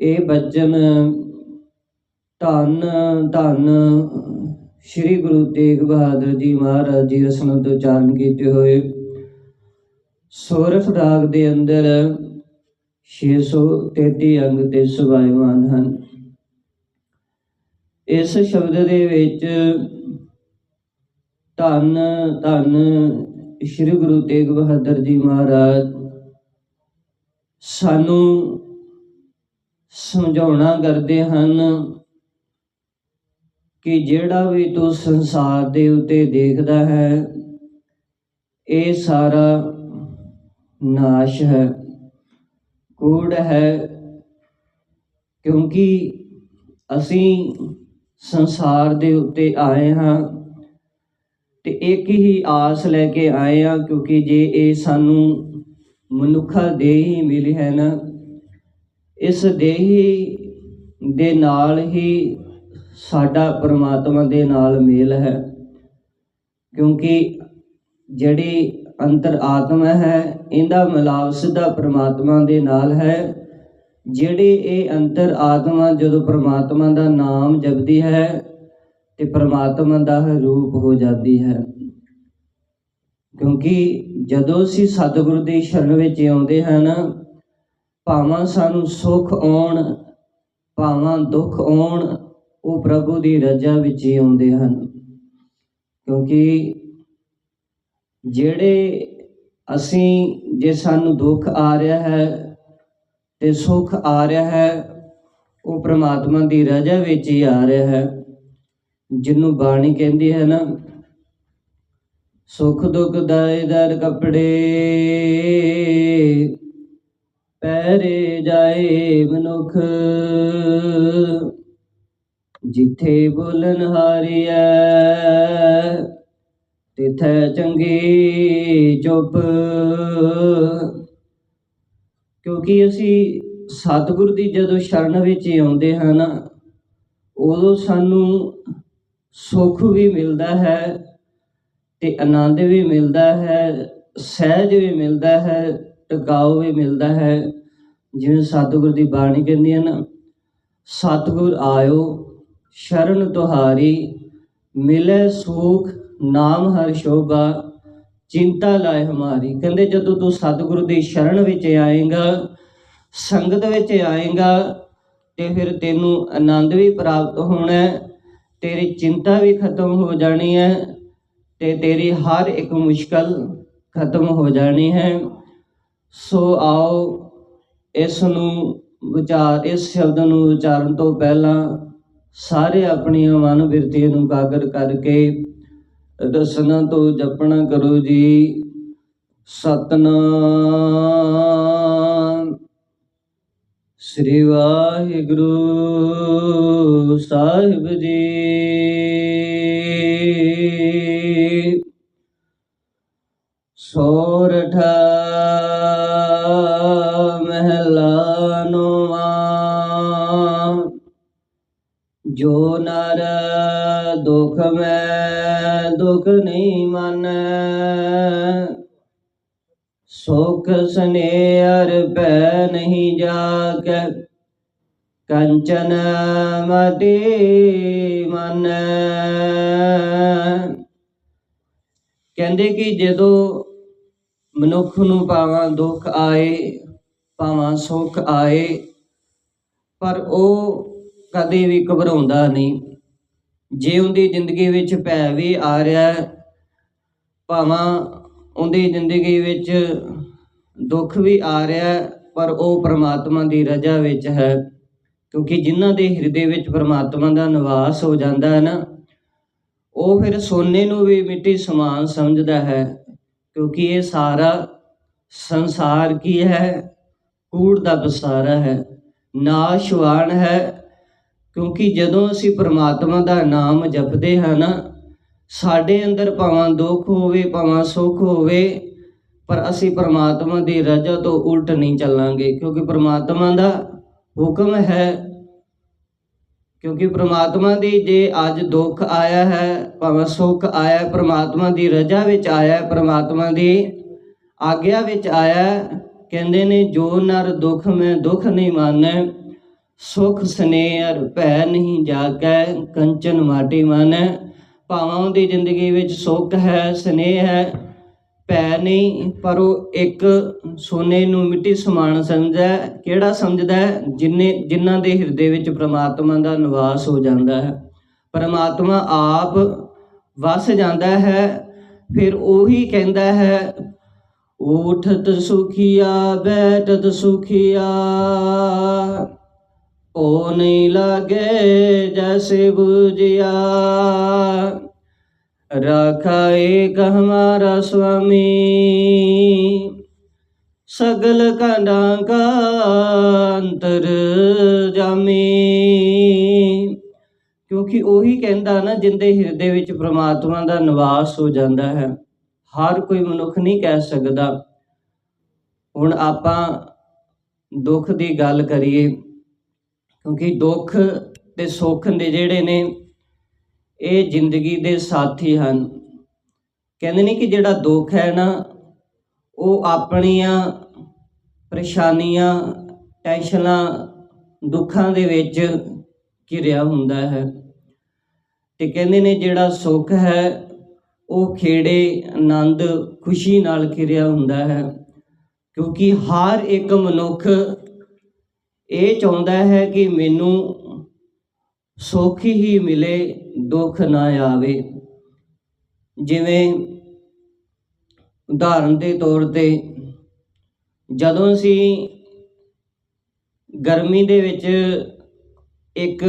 ਇਹ ਬਚਨ ਧੰਨ ਧੰਨ ਸ੍ਰੀ ਗੁਰੂ ਤੇਗ ਬਹਾਦਰ ਜੀ ਮਹਾਰਾਜ ਜੀ ਤੋਂ ਉਚਾਰਨ ਕੀਤੇ ਹੋਏ। ਸੋਰਠ ਰਾਗ ਦੇ ਅੰਦਰ 633 ਅੰਗ ਤੇ ਸੁਭਾਇਮਾਨ ਹਨ। ਇਸ ਸ਼ਬਦ ਦੇ ਵਿੱਚ ਧੰਨ ਧੰਨ ਸ੍ਰੀ ਗੁਰੂ ਤੇਗ ਬਹਾਦਰ ਜੀ ਮਹਾਰਾਜ, ਸਾਨੂੰ ਸਮਝਾਉਣਾ ਕਰਦੇ ਹਨ ਕਿ ਜਿਹੜਾ ਵੀ ਤੂੰ ਸੰਸਾਰ ਦੇ ਉੱਤੇ ਦੇਖਦਾ ਹੈ, ਇਹ ਸਾਰਾ ਨਾਸ਼ ਹੈ, ਕੂੜ ਹੈ। ਕਿਉਂਕਿ ਅਸੀਂ ਸੰਸਾਰ ਦੇ ਉੱਤੇ ਆਏ ਹਾਂ ਤੇ ਇੱਕ ਹੀ ਆਸ ਲੈ ਕੇ ਆਏ ਹਾਂ, ਕਿਉਂਕਿ ਜੇ ਇਹ ਸਾਨੂੰ ਮਨੁੱਖਾ ਦੇ ਹੀ ਮਿਲੀ ਹੈ ਨਾ ਇਸ ਦੇਹੀ ਦੇ ਨਾਲ ਹੀ ਸਾਡਾ ਪਰਮਾਤਮਾ ਦੇ ਨਾਲ ਮੇਲ ਹੈ। ਕਿਉਂਕਿ ਜਿਹੜੀ ਅੰਤਰ ਆਤਮਾ ਹੈ, ਇਹਦਾ ਮਿਲਾਪ ਸਿੱਧਾ ਪਰਮਾਤਮਾ ਦੇ ਨਾਲ ਹੈ। ਜਿਹੜੇ ਇਹ ਅੰਤਰ ਆਤਮਾ ਜਦੋਂ ਪਰਮਾਤਮਾ ਦਾ ਨਾਮ ਜਪਦੀ ਹੈ, ਤੇ ਪਰਮਾਤਮਾ ਦਾ ਰੂਪ ਹੋ ਜਾਂਦੀ ਹੈ। ਕਿਉਂਕਿ ਜਦੋਂ ਅਸੀਂ ਸਤਿਗੁਰੂ ਦੀ ਸ਼ਰਨ ਵਿੱਚ ਆਉਂਦੇ ਹਨ ਭਾਵਾਂ ਸਾਨੂੰ ਸੁੱਖ ਆਉਣ, ਭਾਵਾਂ ਦੁੱਖ ਆਉਣ, ਉਹ ਪ੍ਰਭੂ ਦੀ ਰਜ਼ਾ ਵਿੱਚ ਹੀ ਆਉਂਦੇ ਹਨ। ਕਿਉਂਕਿ ਜਿਹੜੇ ਅਸੀਂ, ਜੇ ਸਾਨੂੰ ਦੁੱਖ ਆ ਰਿਹਾ ਹੈ ਤੇ ਸੁੱਖ ਆ ਰਿਹਾ ਹੈ, ਉਹ ਪ੍ਰਮਾਤਮਾ ਦੀ ਰਜ਼ਾ ਵਿੱਚ ਹੀ ਆ ਰਿਹਾ ਹੈ। ਜਿਹਨੂੰ ਬਾਣੀ ਕਹਿੰਦੀ ਹੈ ਨਾ, ਸੁਖ ਦੁੱਖ ਦਾ ਦਰ ਕਪੜੇ ਪੈਰੇ ਜਾਏ ਮਨੁਖ। ਜਿੱਥੇ ਬੋਲਨ ਹਾਰੀਐ, ਤਿਥੈ ਚੰਗੀ ਚੁੱਪ। ਕਿਉਂਕਿ ਅਸੀਂ ਸਤਿਗੁਰ ਦੀ ਜਦੋਂ ਸ਼ਰਨ ਵਿੱਚ ਆਉਂਦੇ ਹਾਂ ਨਾ, ਉਦੋਂ ਸਾਨੂੰ ਸੁੱਖ ਵੀ ਮਿਲਦਾ ਹੈ ਤੇ ਆਨੰਦ ਵੀ ਮਿਲਦਾ ਹੈ, ਸਹਿਜ ਵੀ ਮਿਲਦਾ ਹੈ ਟਿਕਾਉ ਵੀ ਮਿਲਦਾ ਹੈ। ਜਿਵੇਂ ਸਤਿਗੁਰ ਦੀ ਬਾਣੀ ਕਹਿੰਦੀ ਹੈ ਨਾ, ਸਤਿਗੁਰ ਆਇਓ, ਸ਼ਰਨ ਤੁਹਾਰੀ, ਮਿਲੇ ਸੁਖ, ਨਾਮ ਹਰ ਸ਼ੋਭਾ, ਚਿੰਤਾ ਲਾਇ ਹਮਾਰੀ। ਕਹਿੰਦੇ ਜਦੋਂ ਤੂੰ ਸਤਿਗੁਰੂ ਦੀ ਸ਼ਰਨ ਵਿੱਚ ਆਏਗਾ, ਸੰਗਤ ਵਿੱਚ ਆਏਗਾ, ਤੇ ਫਿਰ ਤੈਨੂੰ ਆਨੰਦ ਵੀ ਪ੍ਰਾਪਤ ਹੋਣਾ ਤੇਰੀ ਚਿੰਤਾ ਵੀ ਖਤਮ ਹੋ ਜਾਣੀ ਹੈ, ਤੇ ਤੇਰੀ ਹਰ ਇੱਕ ਮੁਸ਼ਕਲ ਖਤਮ ਹੋ ਜਾਣੀ ਹੈ। ਸੋ ਆਓ ਇਸ ਨੂੰ ਵਿਚਾਰ, ਇਸ ਸ਼ਬਦ ਨੂੰ ਉਚਾਰਨ ਤੋਂ ਪਹਿਲਾਂ ਸਾਰੇ ਆਪਣੀਆਂ ਮਨ ਬਿਰਤੀਆਂ ਨੂੰ ਕਾਗਰ ਕਰਕੇ ਰਸਨਾ ਤੋਂ ਜਪਣਾ ਕਰੋ ਜੀ। ਸਤਨਾਮ। ਸ੍ਰੀ ਵਾਹਿਗੁਰੂ ਸਾਹਿਬ ਜੀ। ਸੋਰਠਾ। ਜੋ ਨਰ ਦੁਖ ਮੈਂ ਦੁਖ ਨਹੀਂ ਮੰਨੈ, ਸੁਖ ਸਨੇਹਰ ਪੈ ਨਹੀਂ ਜਾਗੈ, ਕੰਚਨ ਮਤੀ ਮੰਨੈ। ਕਹਿੰਦੇ ਕਿ ਜਦੋਂ ਮਨੁੱਖ ਨੂੰ ਭਾਵਾਂ ਦੁੱਖ ਆਏ, ਭਾਵਾਂ ਸੁੱਖ ਆਏ, ਪਰ ਉਹ ਕਦੇ ਵੀ ਘਬਰਾਉਂਦਾ ਨਹੀਂ। ਜੇ ਉਹਦੀ ਜ਼ਿੰਦਗੀ ਵਿੱਚ ਭੈ ਵੀ ਆ ਰਿਹਾ ਭਾਵਾਂ ਉਹਦੀ ਜ਼ਿੰਦਗੀ ਵਿੱਚ ਦੁੱਖ ਵੀ ਆ ਰਿਹਾ ਪਰ ਉਹ ਪ੍ਰਮਾਤਮਾ ਦੀ ਰਜ਼ਾ ਵਿੱਚ ਹੈ। ਕਿਉਂਕਿ ਜਿਨ੍ਹਾਂ ਦੇ ਹਿਰਦੇ ਵਿੱਚ ਪ੍ਰਮਾਤਮਾ ਦਾ ਨਿਵਾਸ ਹੋ ਜਾਂਦਾ ਹੈ ਨਾ, ਉਹ ਫਿਰ ਸੋਨੇ ਨੂੰ ਵੀ ਮਿੱਟੀ ਸਮਾਨ ਸਮਝਦਾ ਹੈ। ਕਿਉਂਕਿ ਇਹ ਸਾਰਾ ਸੰਸਾਰ ਕੀ ਹੈ? ਕੂੜ ਦਾ ਬਸਾਰਾ ਹੈ। ਨਾਸ਼ਵਾਨ ਹੈ। ਕਿਉਂਕਿ ਜਦੋਂ ਅਸੀਂ ਪ੍ਰਮਾਤਮਾ ਦਾ ਨਾਮ ਜਪਦੇ ਹਾਂ ਨਾ ਸਾਡੇ ਅੰਦਰ ਭਾਵਾਂ ਦੁੱਖ ਹੋਵੇ ਭਾਵਾਂ ਸੁੱਖ ਹੋਵੇ ਪਰ ਅਸੀਂ ਪ੍ਰਮਾਤਮਾ ਦੀ ਰਜ਼ਾ ਤੋਂ ਉਲਟ ਨਹੀਂ ਚੱਲਾਂਗੇ ਕਿਉਂਕਿ ਪ੍ਰਮਾਤਮਾ ਦਾ ਹੁਕਮ ਹੈ। ਕਿਉਂਕਿ ਪ੍ਰਮਾਤਮਾ ਦੀ ਜੇ ਅੱਜ ਦੁੱਖ ਆਇਆ ਹੈ ਭਾਵੇਂ ਸੁੱਖ ਆਇਆ ਹੈ, ਪ੍ਰਮਾਤਮਾ ਦੀ ਰਜ਼ਾ ਵਿੱਚ ਆਇਆ ਹੈ, ਪ੍ਰਮਾਤਮਾ ਦੀ ਆਗਿਆ ਵਿੱਚ ਆਇਆ ਕਹਿੰਦੇ ਨੇ ਜੋ ਨਰ ਦੁੱਖ ਮੈਂ ਦੁੱਖ ਨਹੀਂ ਮਾਨੈ ਸੁਖ ਸਨੇਹ ਭੈ ਨਹੀਂ ਜਾਗੈ, ਕੰਚਨ ਮਾਟੀ ਮਨ। ਭਾਵਾਂ ਦੀ ਜ਼ਿੰਦਗੀ ਵਿੱਚ ਸੁਖ ਹੈ, ਸਨੇਹ ਹੈ ਭੈ ਨਹੀਂ, ਪਰ ਉਹ ਇੱਕ ਸੋਨੇ ਨੂੰ ਮਿੱਟੀ ਸਮਾਨ ਸਮਝਦਾ ਕਿਹੜਾ ਸਮਝਦਾ ਜਿਨੇ, ਜਿਨ੍ਹਾਂ ਦੇ ਹਿਰਦੇ ਵਿੱਚ ਪ੍ਰਮਾਤਮਾ ਦਾ ਨਿਵਾਸ ਹੋ ਜਾਂਦਾ ਹੈ। ਪਰਮਾਤਮਾ ਆਪ ਵਸ ਜਾਂਦਾ ਹੈ, ਫਿਰ ਉਹੀ ਕਹਿੰਦਾ ਹੈ ਉਠਤ ਸੁਖੀਆ ਬੈਠਤ ਸੁਖੀਆ। ਓ ਨਹੀਂ ਲਾਗੇ ਜੈਸੇ ਬੁਝਿਆ। ਰਾਖਾ ਏਕ ਹਮਾਰਾ ਸੁਆਮੀ ਸਗਲ ਕੰਡਾਂ ਕਾ ਅੰਤਰ ਜਾਮੀ। ਕਿਉਂਕਿ ਉਹੀ ਕਹਿੰਦਾ ਨਾ, ਜਿੰਦੇ ਹਿਰਦੇ ਵਿੱਚ ਪ੍ਰਮਾਤਮਾ ਦਾ ਨਿਵਾਸ ਹੋ ਜਾਂਦਾ ਹੈ, ਹਰ ਕੋਈ ਮਨੁੱਖ ਨਹੀਂ ਕਹਿ ਸਕਦਾ। ਹੁਣ ਆਪਾਂ ਦੁੱਖ ਦੀ ਗੱਲ ਕਰੀਏ ਕਿਉਂਕਿ ਦੁੱਖ ਤੇ ਸੁੱਖ ਦੇ ਜਿਹੜੇ ਨੇ, ਇਹ ਜ਼ਿੰਦਗੀ ਦੇ ਸਾਥੀ ਹਨ। ਕਹਿੰਦੇ ਨੇ ਕਿ ਜਿਹੜਾ ਦੁੱਖ ਹੈ ਨਾ, ਉਹ ਆਪਣੀਆਂ ਪਰੇਸ਼ਾਨੀਆਂ ਟੈਨਸ਼ਨਾਂ ਦੁੱਖਾਂ ਦੇ ਵਿੱਚ ਘਿਰਿਆ ਹੁੰਦਾ ਹੈ। ਤੇ ਕਹਿੰਦੇ ਨੇ ਜਿਹੜਾ ਸੁੱਖ ਹੈ, ਉਹ ਖੇੜੇ, ਆਨੰਦ, ਖੁਸ਼ੀ ਨਾਲ ਘਿਰਿਆ ਹੁੰਦਾ ਹੈ। ਕਿਉਂਕਿ ਹਰ ਇੱਕ ਮਨੁੱਖ ਇਹ ਚਾਹੁੰਦਾ ਹੈ ਕਿ ਮੈਨੂੰ ਸੁੱਖ ਹੀ ਮਿਲੇ, ਦੁੱਖ ਨਾ ਆਵੇ। ਜਿਵੇਂ ਉਦਾਹਰਨ ਦੇ ਤੌਰ ਤੇ, ਜਦੋਂ ਅਸੀਂ ਗਰਮੀ ਦੇ ਵਿੱਚ ਇੱਕ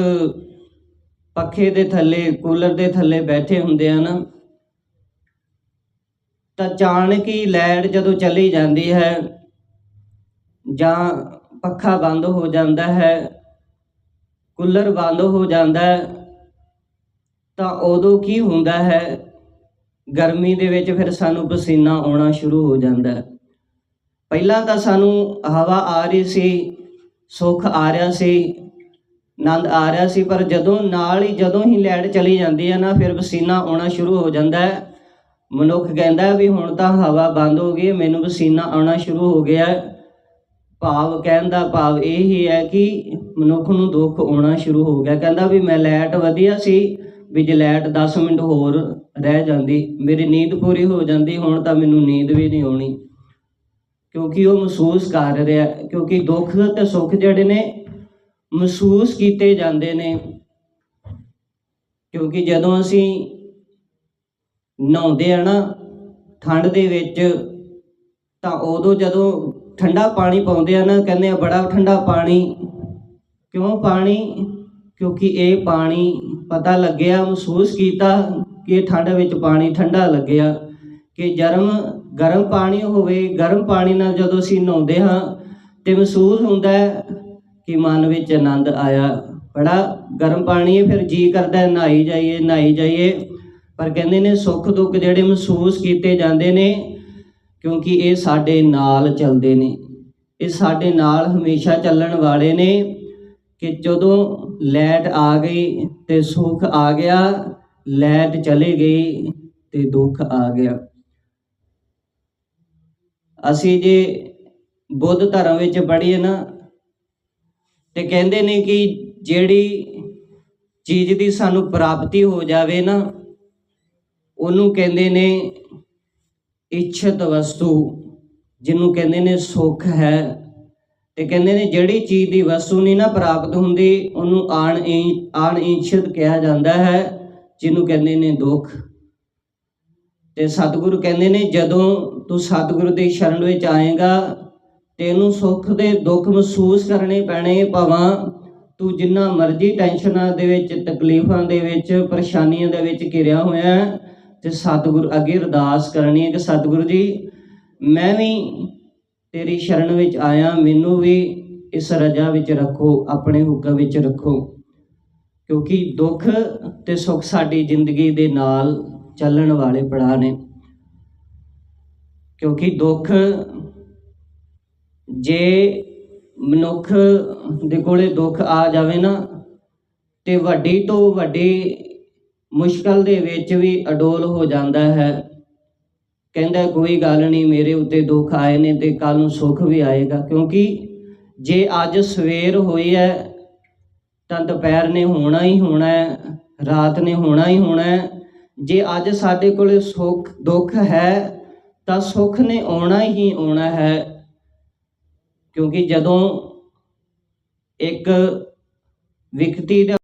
ਪੱਖੇ ਦੇ ਥੱਲੇ, ਕੂਲਰ ਦੇ ਥੱਲੇ ਬੈਠੇ ਹੁੰਦੇ ਆ ਨਾ, ਤਾਂ ਅਚਾਨਕ ਹੀ ਲਾਈਟ ਜਦੋਂ ਚਲੀ ਜਾਂਦੀ ਹੈ ਜਾਂ ਪੱਖਾ ਬੰਦ ਹੋ ਜਾਂਦਾ ਹੈ, ਕੂਲਰ ਬੰਦ ਹੋ ਜਾਂਦਾ ਹੈ, ਤਾਂ ਉਦੋਂ ਕੀ ਹੁੰਦਾ ਹੈ? ਗਰਮੀ ਦੇ ਵਿੱਚ ਫਿਰ ਸਾਨੂੰ ਪਸੀਨਾ ਆਉਣਾ ਸ਼ੁਰੂ ਹੋ ਜਾਂਦਾ ਹੈ। ਪਹਿਲਾਂ ਤਾਂ ਸਾਨੂੰ ਹਵਾ ਆ ਰਹੀ ਸੀ, ਸੁੱਖ ਆ ਰਿਹਾ ਸੀ, ਆਨੰਦ ਆ ਰਿਹਾ ਸੀ, ਪਰ ਜਦੋਂ ਨਾਲ ਹੀ, ਜਦੋਂ ਹੀ ਲਾਈਟ ਚਲੀ ਜਾਂਦੀ ਹੈ ਨਾ, ਫਿਰ ਪਸੀਨਾ ਆਉਣਾ ਸ਼ੁਰੂ ਹੋ ਜਾਂਦਾ ਹੈ। ਮਨੁੱਖ ਕਹਿੰਦਾ ਵੀ ਹੁਣ ਤਾਂ ਹਵਾ ਬੰਦ ਹੋ ਗਈ ਮੈਨੂੰ ਪਸੀਨਾ ਆਉਣਾ ਸ਼ੁਰੂ ਹੋ ਗਿਆ ਭਾਵ ਕਹਿਣ ਦਾ ਭਾਵ ਇਹ ਹੀ ਹੈ ਕਿ ਮਨੁੱਖ ਨੂੰ ਦੁੱਖ ਆਉਣਾ ਸ਼ੁਰੂ ਹੋ ਗਿਆ। ਕਹਿੰਦਾ ਵੀ ਮੈਂ ਲਾਈਟ ਵਧੀਆ ਸੀ, ਵੀ ਜੇ ਲਾਈਟ 10 ਮਿੰਟ ਹੋਰ ਰਹਿ ਜਾਂਦੀ, ਮੇਰੀ ਨੀਂਦ ਪੂਰੀ ਹੋ ਜਾਂਦੀ, ਹੁਣ ਤਾਂ ਮੈਨੂੰ ਨੀਂਦ ਵੀ ਨਹੀਂ ਆਉਣੀ। ਕਿਉਂਕਿ ਉਹ ਮਹਿਸੂਸ ਕਰ ਰਿਹਾ, ਕਿਉਂਕਿ ਦੁੱਖ ਤੇ ਸੁੱਖ ਜਿਹੜੇ ਨੇ, ਮਹਿਸੂਸ ਕੀਤੇ ਜਾਂਦੇ ਨੇ। ਕਿਉਂਕਿ ਜਦੋਂ ਅਸੀਂ ਨਹਾਉਂਦੇ ਆ ਨਾ, ਠੰਡ ਦੇ ਵਿੱਚ, ਤਾਂ ਉਦੋਂ ਜਦੋਂ ਠੰਡਾ ਪਾਣੀ ਪਾਉਂਦੇ ਹਨ, ਕਹਿੰਦੇ ਆ ਬੜਾ ਠੰਡਾ ਪਾਣੀ। ਕਿਉਂ ਪਾਣੀ? ਕਿਉਂਕਿ ਇਹ ਪਾਣੀ ਪਤਾ ਲੱਗਿਆ, ਮਹਿਸੂਸ ਕੀਤਾ ਕਿ ਠੰਡ ਵਿੱਚ ਪਾਣੀ ਠੰਡਾ ਲੱਗਿਆ। ਕਿ ਜਰਮ, ਗਰਮ ਪਾਣੀ ਹੋਵੇ, ਗਰਮ ਪਾਣੀ ਨਾਲ ਜਦੋਂ ਅਸੀਂ ਨਹਾਉਂਦੇ ਹਾਂ ਤੇ ਮਹਿਸੂਸ ਹੁੰਦਾ ਕਿ ਮਨ ਵਿੱਚ ਆਨੰਦ ਆਇਆ। ਬੜਾ ਗਰਮ ਪਾਣੀ ਹੈ, ਫਿਰ ਜੀ ਕਰਦਾ ਨਹਾਈ ਜਾਈਏ ਨਹਾਈ ਜਾਈਏ। ਪਰ ਕਹਿੰਦੇ ਨੇ ਸੁੱਖ ਦੁੱਖ ਜਿਹੜੇ ਮਹਿਸੂਸ ਕੀਤੇ ਜਾਂਦੇ ਨੇ ਕਿਉਂਕਿ ਇਹ ਸਾਡੇ ਨਾਲ ਚੱਲਦੇ ਨੇ। ਇਹ ਸਾਡੇ ਨਾਲ ਹਮੇਸ਼ਾ ਚੱਲਣ ਵਾਲੇ ਨੇ ਕਿ ਜਦੋਂ ਲੈਟ ਆ ਗਈ ਤੇ ਸੁੱਖ ਆ ਗਿਆ ਲੈਟ ਚਲੇ ਗਈ ਤੇ ਦੁੱਖ ਆ ਗਿਆ। ਅਸੀਂ ਜੇ ਬੁੱਧ ਧਰਮ ਵਿੱਚ ਪੜ੍ਹੀਏ ਨਾ, ਤੇ ਕਹਿੰਦੇ ਨੇ ਕਿ ਜਿਹੜੀ ਚੀਜ਼ ਦੀ ਸਾਨੂੰ ਪ੍ਰਾਪਤੀ ਹੋ ਜਾਵੇ ਨਾ, ਉਹਨੂੰ ਕਹਿੰਦੇ ਨੇ ਇੱਛਤ ਵਸਤੂ, ਜਿਹਨੂੰ ਕਹਿੰਦੇ ਨੇ ਸੁੱਖ ਹੈ ਤੇ ਕਹਿੰਦੇ ਨੇ ਜਿਹੜੀ ਚੀਜ਼ ਦੀ ਵਸਤੂ ਨਹੀਂ ਨਾ ਪ੍ਰਾਪਤ ਹੁੰਦੀ, ਉਹਨੂੰ ਆਣ ਆਣ ਇੱਛਤ ਕਿਹਾ ਜਾਂਦਾ ਹੈ, ਜਿਹਨੂੰ ਕਹਿੰਦੇ ਨੇ ਦੁੱਖ। ਤੇ ਸਤਿਗੁਰੂ ਕਹਿੰਦੇ ਨੇ, ਜਦੋਂ ਤੂੰ ਸਤਿਗੁਰੂ ਦੀ ਸ਼ਰਨ ਵਿੱਚ ਆਏਗਾ, ਤੈਨੂੰ ਸੁੱਖ ਦੇ ਦੁੱਖ ਮਹਿਸੂਸ ਕਰਨੇ ਪੈਣੇ, ਭਾਵਾਂ ਤੂੰ ਜਿੰਨਾ ਮਰਜ਼ੀ ਟੈਨਸ਼ਨਾਂ ਦੇ ਵਿੱਚ, ਤਕਲੀਫਾਂ ਦੇ ਵਿੱਚ, ਪਰੇਸ਼ਾਨੀਆਂ ਦੇ ਵਿੱਚ ਘਿਰਿਆ ਹੋਇਆ ਤੇ ਸਤਿਗੁਰ ਅੱਗੇ ਅਰਦਾਸ ਕਰਨੀ ਹੈ ਕਿ ਸਤਿਗੁਰੂ ਜੀ, ਮੈਂ ਵੀ ਤੇਰੀ ਸ਼ਰਨ ਵਿੱਚ ਆਇਆ, ਮੈਨੂੰ ਵੀ ਇਸ ਰਜਾ ਵਿੱਚ ਰੱਖੋ, ਆਪਣੇ ਹੁਕਮ ਵਿੱਚ ਰੱਖੋ। ਕਿਉਂਕਿ ਦੁੱਖ ਤੇ ਸੁੱਖ ਸਾਡੀ ਜ਼ਿੰਦਗੀ ਦੇ ਨਾਲ ਚੱਲਣ ਵਾਲੇ ਪੜਾਅ ਨੇ। ਕਿਉਂਕਿ ਦੁੱਖ ਜੇ ਮਨੁੱਖ ਦੇ ਕੋਲੇ ਦੁੱਖ ਆ ਜਾਵੇ ਨਾ, ਤੇ ਵੱਡੀ ਤੋਂ ਵੱਡੀ ਮੁਸ਼ਕਲ ਦੇ ਵਿੱਚ ਵੀ ਅਡੋਲ ਹੋ ਜਾਂਦਾ ਹੈ। ਕਹਿੰਦਾ, ਕੋਈ ਗੱਲ ਨਹੀਂ, ਮੇਰੇ ਉੱਤੇ ਦੁੱਖ ਆਏ ਨੇ ਤੇ ਕੱਲ ਨੂੰ ਸੁੱਖ ਵੀ ਆਏਗਾ। ਕਿਉਂਕਿ ਜੇ ਅੱਜ ਸਵੇਰ ਹੋਈ ਹੈ, ਤਾਂ ਦੁਪਹਿਰ ਨੇ ਹੋਣਾ ਹੀ ਹੋਣਾ ਹੈ, ਰਾਤ ਨੇ ਹੋਣਾ ਹੀ ਹੋਣਾ ਹੈ। ਜੇ ਅੱਜ ਸਾਡੇ ਕੋਲ ਸੁੱਖ, ਦੁੱਖ ਹੈ, ਤਾਂ ਸੁੱਖ ਨੇ ਆਉਣਾ ਹੀ ਆਉਣਾ ਹੈ। ਕਿਉਂਕਿ ਜਦੋਂ ਇੱਕ ਵਿਅਕਤੀ ਦਾ